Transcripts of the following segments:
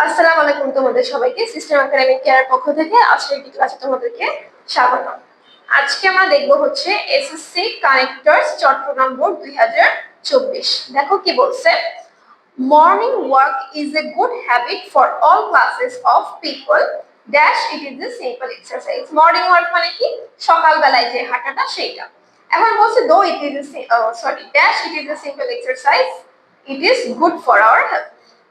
আসসালামু আলাইকুম তোমাদের সবাইকে। সিস্টেম একাডেমিক কেয়ার পক্ষ থেকে আজকে একটি ক্লাসে তোমাদেরকে স্বাগত। আজকে আমরা দেখব হচ্ছে এসএসসি কানেক্টরস চট্টগ্রাম বোর্ড দুই দেখো কি বলছে? Morning walk is a good habit for all classes of people dash it is a simple exercise morning walk মানে কি? সকালবেলায় যে হাঁটাটা সেইটা। এখন বলছে though it is sorry dash it is a simple exercise it is good for our health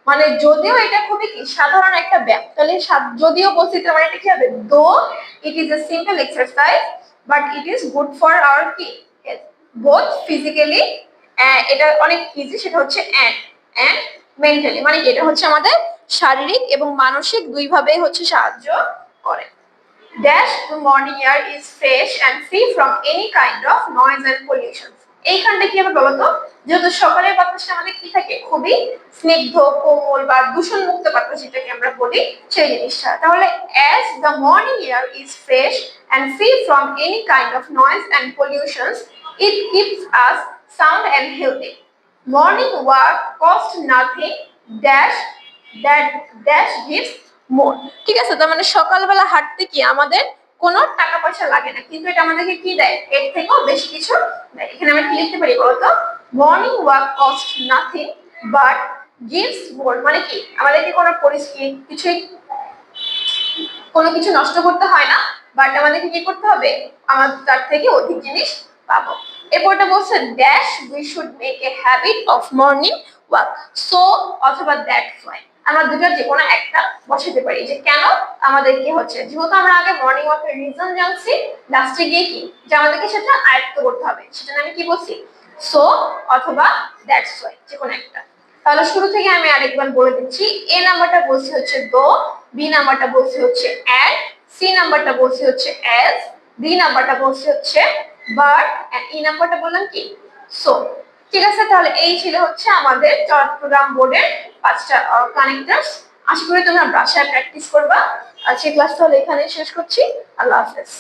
মানে যদিও এটা খুবই সাধারণ একটা ব্যায়াম তাহলে যদিও তার মানে এটা কি হবে? Though it is a simple exercise but it is good for our কি? বোথ ফিজিক্যালি এটা অনেক ইজি সেটা হচ্ছে অ্যান্ড অ্যান্ড মেন্টালি মানে এটা হচ্ছে আমাদের শারীরিক এবং মানসিক দুইভাবেই হচ্ছে সাহায্য করে। Dash the morning air is fresh and free from any kind of and pollution এইখানটা কি হবে বলতো? যেহেতু সকালের বাতাসটা আমাদের কি থাকে? খুবই স্নিগ্ধ, কোমল বা দূষণ মুক্ত বাতাস যেটাকে আমরা বলি, সেই জিনিসটা। তাহলে as the morning air is fresh and free from any kind of noise and pollutions it keeps us sound and healthy morning walk cost nothing dash that dash gives more ঠিক আছে, তার মানে সকালবেলা হাঁটতে কি আমাদের কোনো টাকা পয়সা লাগে না। কিন্তু এটা আমাদেরকে কি দেয়? এর থেকেও বেশি কিছু দেয়। এখানে আমরা কি লিখতে পারি বলতো? Morning walk cost nothing but gives more মানে কি? আমাদেরকে কোনো পরিস্থিতি কিছুই, কোনো কিছু নষ্ট করতে হয় না বাট আমাদেরকে কি করতে হবে? আমার তার থেকে অধিক জিনিস পাবো। এরপরটা বলছে dash we should make a habit of morning walk so অথবা দ্যাট ফ্লাই আমরা দুটোর যে কোনো একটা বসাতে পারি যে কেন আমাদের কি হচ্ছে, যেহেতু আমরা আগে মর্নিং ওয়াকের রিজন জানছি লাস্টে গিয়ে কি? যে আমাদেরকে সেটা আয়ত্ত করতে হবে। সেটা আমি কি বলছি? সো অথবা দ্যাটস ওয়াই যে কোনো একটা। তাহলে শুরু থেকে আমি আরেকবার বলে দিচ্ছি এ নাম্বারটা বলছি হচ্ছে দো বি নাম্বারটা বলছি হচ্ছে অ্যান্ড সি নাম্বারটা বলছি হচ্ছে অ্যাজ ডি নাম্বারটা বলছি হচ্ছে বাট ই নাম্বারটা বললাম কি? সো ঠিক আছে, তাহলে এই ছিল হচ্ছে আমাদের চট্টগ্রাম বোর্ডের পাঁচটা কানেক্টার্স আশা করি তোমরা বাসায় প্র্যাকটিস করবা। আজকে ক্লাস তাহলে এখানে শেষ করছি। আল্লাহ হাফেজ।